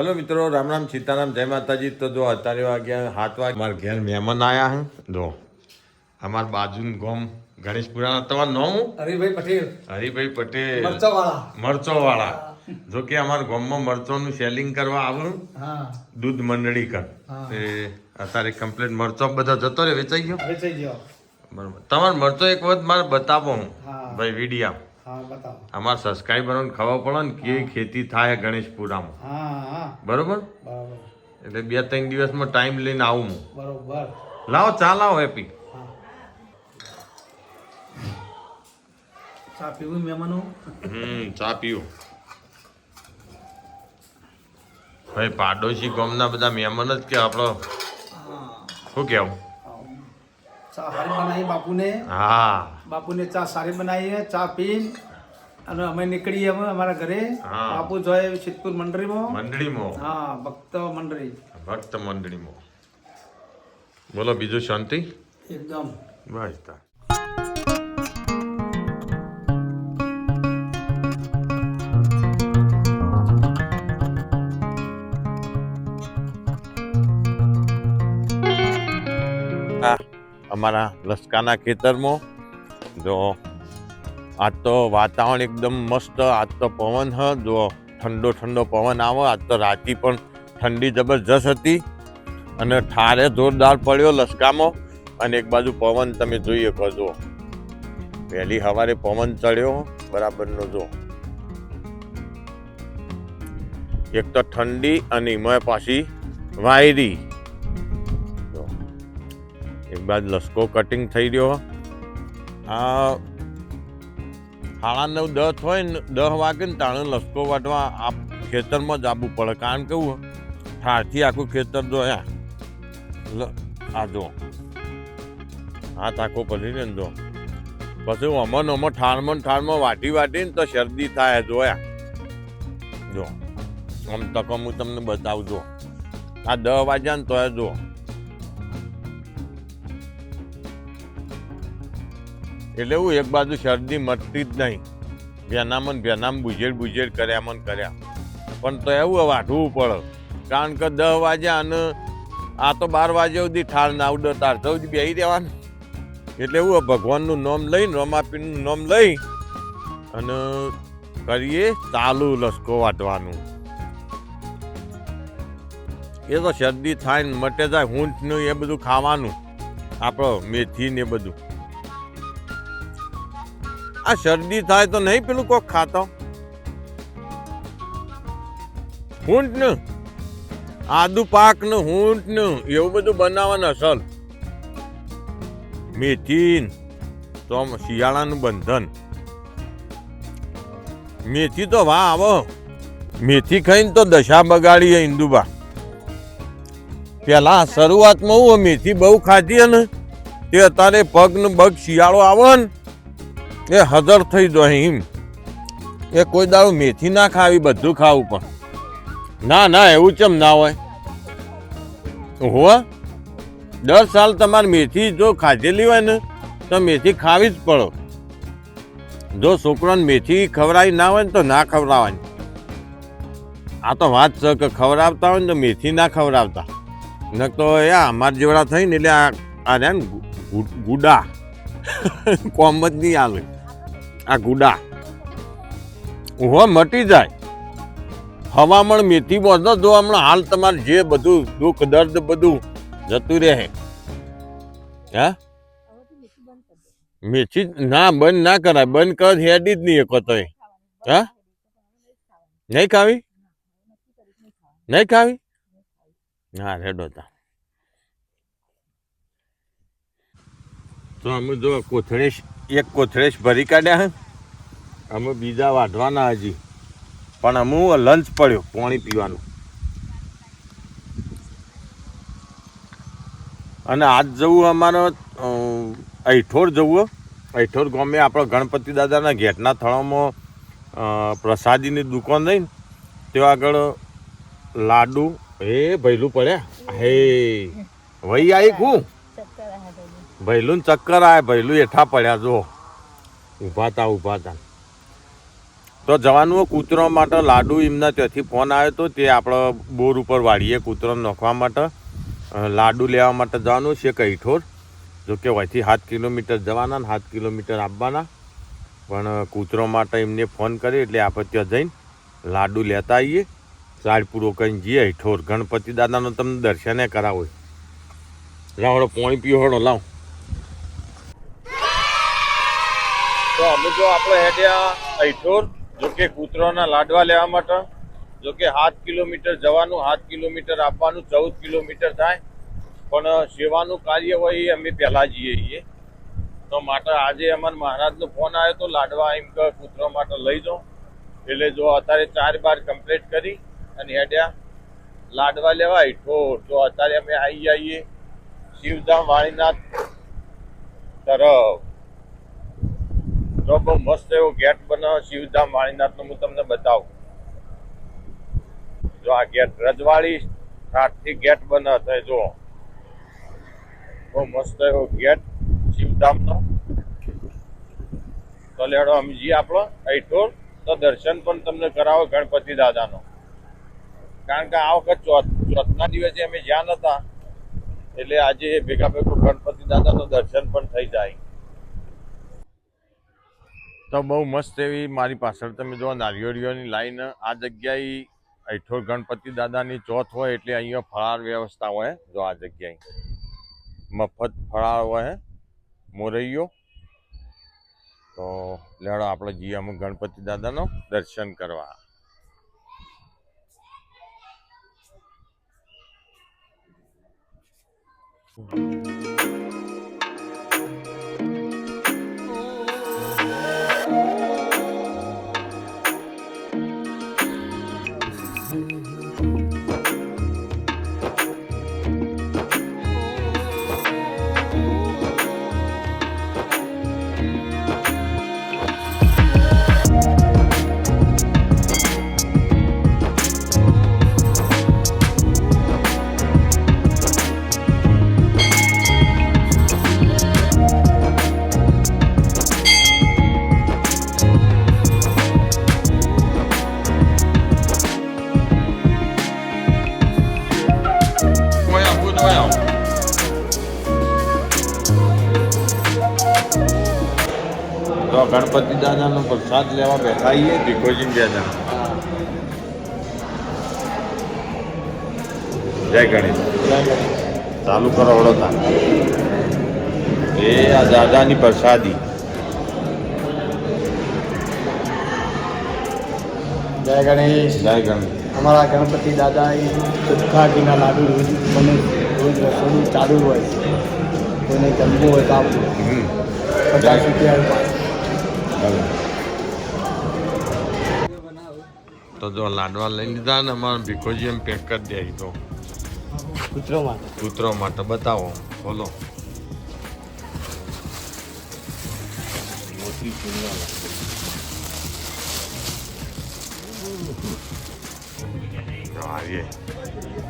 Hello મિત્રો રામ રામ સીતારામ જય માતાજી. તો જો અત્યારે વાગ્યા હાથ વાગે અમારા ઘેર મહેમાન આયા હે. જો અમારા બાજુનું ગોમ ગણેશપુરાના. તમારું નામ? હરિભાઈ પટેલ. હરિભાઈ પટેલ. મરચાવાળા. મરચો વાળા જો કે અમારા ગામમાં મરચોનું સેલિંગ કરવા આવું. દૂધ મંડળી કર. અત્યારે કમ્પ્લીટ મરચો બધા જતો રે વેચાઈ ગયો? વેચાઈ ગયો. બરોબર. તમારો મરચો એક વખત મારે બતાવો હું. ભાઈ વિડીયા અમારા સબસ્ક્રાઈબરોને ખબર પડે ને કે ખેતી થાય ગણેશપુરામાં. બરોબર? એટલે બે ત્રણ દિવસમાં ટાઈમ લઈને આવું હું. બરોબર. લાવો ચા લાવો હેપી. ચા પીવું મહેમાનો? હમ ચા પીવો. ભાઈ પાડોશી ગામના બધા મહેમાન જ કે આપણો. શું કેવું ચા સારી બનાવી બાપુને. હા. બાપુને ચા સારી બનાવીએ ચા પી અને અમે નીકળીએ અમે અમારા ઘરે. બાપુ જોઈએ સિદ્ધપુર મંડળીમાં. મંડળીમાં? હા ભક્ત મંડળી. ભક્ત મંડળીમાં. બોલો બીજું શાંતિ? એકદમ. બસ તા. અમારા લસકાના ખેતરમાં. જો આજ તો વાતાવરણ એકદમ મસ્ત, આજ તો પવન હ, જો ઠંડો ઠંડો પવન આવે, આજ તો રાતી પણ ઠંડી જબરજસ્ત હતી. અને ઠારે જોરદાર પડ્યો લસકામાં, અને એક બાજુ પવન તમે જોઈ શકો જો વહેલી સવારે પવન ચડ્યો, બરાબરનો જો. એક તો ઠંડી અને એમાં પાછી વાયરી. બાજુ લસકો કટિંગ થઈ રહ્યો. આ સાડા નવ દસ હોય ને દસ વાગે ને તાણે લસકો વાટવા આ ખેતરમાં જ આવવું પડે. કારણ કેવું ઠારથી આખું ખેતર જોયા આ જો, હાથ આખો પડી ને જો. પછી અમન અમો ઠારમાં ઠારમાં વાટી વાટીને તો શરદી થાય જોયા જો, આમ તકો હું તમને બતાવું જો. આ દસ વાગ્યા ને તો જો. એટલે એવું એક બાજુ શરદી મટતી જ નહીં. ભેનામાં ને ભેનામાં બુજેડ બુજેડ કર્યા મન કર્યા. પણ તો એવું વાઢવું પડે. કારણ કે દસ વાગ્યા અને આ તો બાર વાગ્યા સુધી ઠાર ના ઉડે તાર સુધી બેસી રહેવાનું. એટલે એવું ભગવાનનું નામ લઈને, રમાપીનું નામ લઈ અને કરીએ ચાલુ લસકો વાટવાનું એ તો શરદી થાય ને મટે જાય ઊંટનું એ બધું ખાવાનું. આપણો મેથી ને બધું. આ શરદી થાય તો નહીં પેલું કોક ખાતો? ઊંટ ને આદુ પાક ને ઊંટ ને એવું બધું બનાવવાનું અસલ. મેથી તો શિયાળાનું બંધન. મેથી તો વાહ, આવો. મેથી ખાઈને તો દશા બગાડી હે ઇન્દુબા. પેલા શરૂઆતમાં હું મેથી બહુ ખાધી ને તે અત્યારે પગ ને બગ શિયાળો આવે ને. એ હજર થઈ જાય એમ. એ કોઈ દાડો મેથી ના ખાવી, બધું ખાવું પણ. ના ના, એવું ચમ ના હોય. હોવા દર સાલ તમારે મેથી જો ખાધેલી હોય ને, તો મેથી ખાવી જ પડો. જો છોકરાને મેથી ખવડાવી ના હોય ને, તો ના ખવડાવવાની. આ તો વાત છે કે ખવડાવતા હોય ને, તો મેથી ના ખવડાવતા. ન તો એ અમારા જેવડા થઈને, એટલે આ આ ગુડા. કોમ જ નહીં આવે આ ગુડા. હો મટી જાય. હવામણ મેથી બોધો જો હમણાં હાલ તમારે જે બધું દુઃખ, દર્દ બધું જતું રહે. હે? મેથી ના, બંધ ના કરાય. બંધ કર, હેડી જ નહીં એક તો હે? નહીં ખાવી? નહીં ખાવી? હા રેડો તા. તો અમે જો કોથળેશ એક કોથળેશ ભરી કાઢ્યા અમે બીજા વાઢવાના હજી. પણ અમુ લંચ પડ્યો, પાણી પીવાનું. અને આજ જવું અમારો અહીઠોર જવું અહીઠોર ગામે આપણો ગણપતિ દાદાના ઘેટના થળામાં પ્રસાદીની દુકાન રહી ત્યાં આગળ લાડુ હે ભૈલું પડ્યા. હે, વહી આવી હું? ભૈલું ચક્કર આવે, ભૈલું એઠા પડ્યા જો ઊભા તા ઊભા તા. તો જવાનું કૂતરો માટે, લાડુ એમના ત્યાંથી ફોન આવ્યો હતો તે આપણે બોર ઉપર વાળીએ કૂતરો નાખવા માટે. લાડુ લેવા માટે જવાનું છે કઈઠોર. જો કે વહીથી સાત કિલોમીટર જવાના સાત કિલોમીટર આપવાના. પણ કૂતરો માટે એમને ફોન કરી એટલે આપણે ત્યાં જઈને લાડુ લેતા આવીએ. સાડ પૂરો કરીને જઈએ ઠોર ગણપતિ દાદાનો તમને દર્શને કરાવો. લાવડો પોણી પીવડો લાવ તો અમે જો આપણે હેડ્યા અહીઠોર જો કે કૂતરોના લાડવા લેવા માટે, જો કે સાત કિલોમીટર જવાનું, સાત કિલોમીટર આપવાનું, ચૌદ કિલોમીટર થાય. પણ સેવાનું કાર્ય હોય એ અમે પહેલાં જઈએ છીએ. તો માટે આજે અમારા મહારાજનો ફોન આવ્યો તો લાડવા એમ કે કૂતરો માટે લઈ જાઓ એટલે જો અત્યારે ચાર બાર કમ્પ્લીટ કરી અને હેડ્યા. લાડવા લેવા ઠોર તો અત્યારે અમે આવી જઈએ શિવધામ વાણીનાથ તરફ. તો બહુ મસ્ત એવો ગેટ બનાવો, શિવધામ વાણીનાથનો હું તમને બતાવું. જો આ ગેટ રજવાડી થી ગેટ બનાવ થાય જો. બહુ મસ્ત એવો ગેટ, શિવધામનો. તો લેડો અમે જઈએ આપણો અહીઠોર તો દર્શન પણ તમને કરાવો ગણપતિ દાદાનો. કારણ કે આ વખત ચોથ, ચોથના દિવસે અમે જ્યાં નતા, એટલે આજે ભેગા ભેગું ગણપતિ દાદાનું દર્શન પણ થઈ જાય. તો બહુ મસ્ત એવી મારી પાછળ તમે જો નારિયેળીઓની લાઈન, આ જગ્યાએ અઠોર ગણપતિ દાદાની ચોથ હોય એટલે અહીંયા ફળાર વ્યવસ્થા હોય. જો આ જગ્યાએ મફત ફળાર હોય, મોરૈયો. તો લેડો આપણે જઈએ અમુક ગણપતિ દાદાનો દર્શન કરવા. Voy a તો ગણપતિ દાદાનો પ્રસાદ લેવા બેઠા છીએ. ભીખોજી દાદા. જય ગણેશ. ચાલુ કરો વડોદરા. એ આ દાદાની પ્રસાદી. જય ગણેશ. જય ગણેશ. અમારા ગણપતિ દાદા એ ચોખ્ખા લાડુ રોજ બને રોજ રસોડું ચાલુ હોય કોઈને જમવું હોય તો આપવું હમ. પચાસ રૂપિયા. તો જો લાડવા લઈ લીધા ને અમારે ભીખોજી એમ પેક કરી દે તો. કૂતરો માટે કૂતરો માટે બતાવો બોલો. મોટી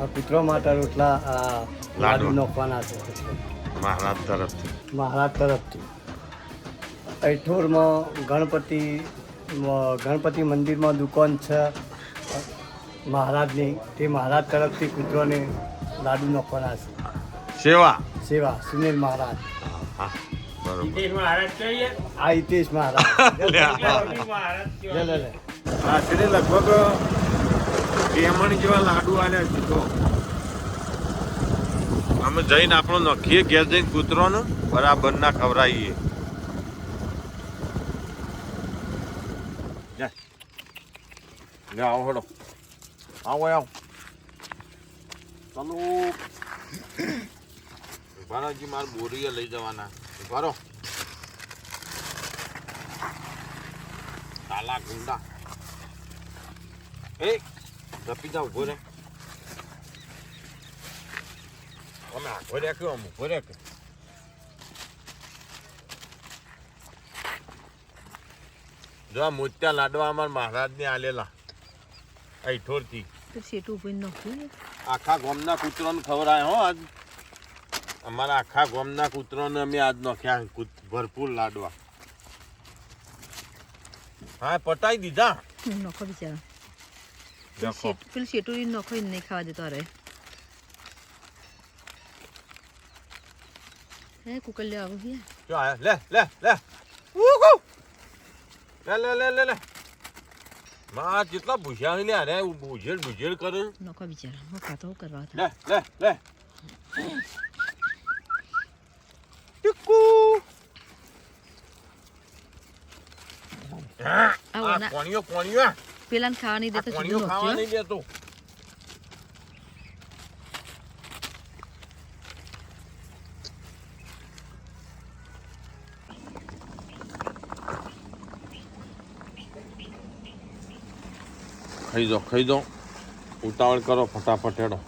આ કૂતરો માટે રોટલા. લાડુ નાખવાના છે. મહારાજ તરફથી. મહારાજ તરફથી. ઐઠોરમાં ગણપતિ ગણપતિ મંદિરમાં દુકાન છે. મહારાજની તે મહારાજ તરફથી કૂતરોને લાડુ નાખવાના છે. સેવા? સેવા સુનિલ મહારાજ. હા બરોબર. આ હિતેશ મહારાજ. આશરે લગભગ બેમણ જેવા લાડુ આલ્યા છે તો. અમે જઈને આપણો નખીએ ઘેર જઈને કૂતરોનું બરાબર ના ખવડાવીએ. લે આવો હેડો આવો આવો ચાલો ઉભારાજી મારે બોરીએ લઈ જવાના ઉભારો કાલા ગુંડા એ જપી જા ઊભો રે અમે આખો રે કયો અમે ઊભો રે કે જો મોત્યા લાડવા અમાર મહારાજને આલેલા ઐઠોરથી તો સેટું ઊભી નાખ્યું આખા ગામના કૂતરોને ખવડાય હો આજ. અમારા આખા ગામના કૂતરોને અમે આજ નાખ્યા કૂત- ભરપૂર લાડવા. હા પટાઈ દીધા. નખો બિચારા. પેલું શેટુરી નખો નહીં ખાવા દેતો અરે હે કુકર લે આવું છે જો આયા લે લે લે. લે લે લે લે લે લે. માં કેટલા ભૂસ્યા લે અરે ભૂજેડ ભૂજેડ કરે. નખો બિચારા હું હું કરવા લે લે લે. ટીકુ. આ કોણીઓ કોણીઓ. પેલાને ખાવા નહીં દેતો કોણીઓ ખાવા નહીં દેતો. ખાઈ જાઓ ખાઈ જાઓ. ઉતાવળ કરો ફટાફટ હેડો.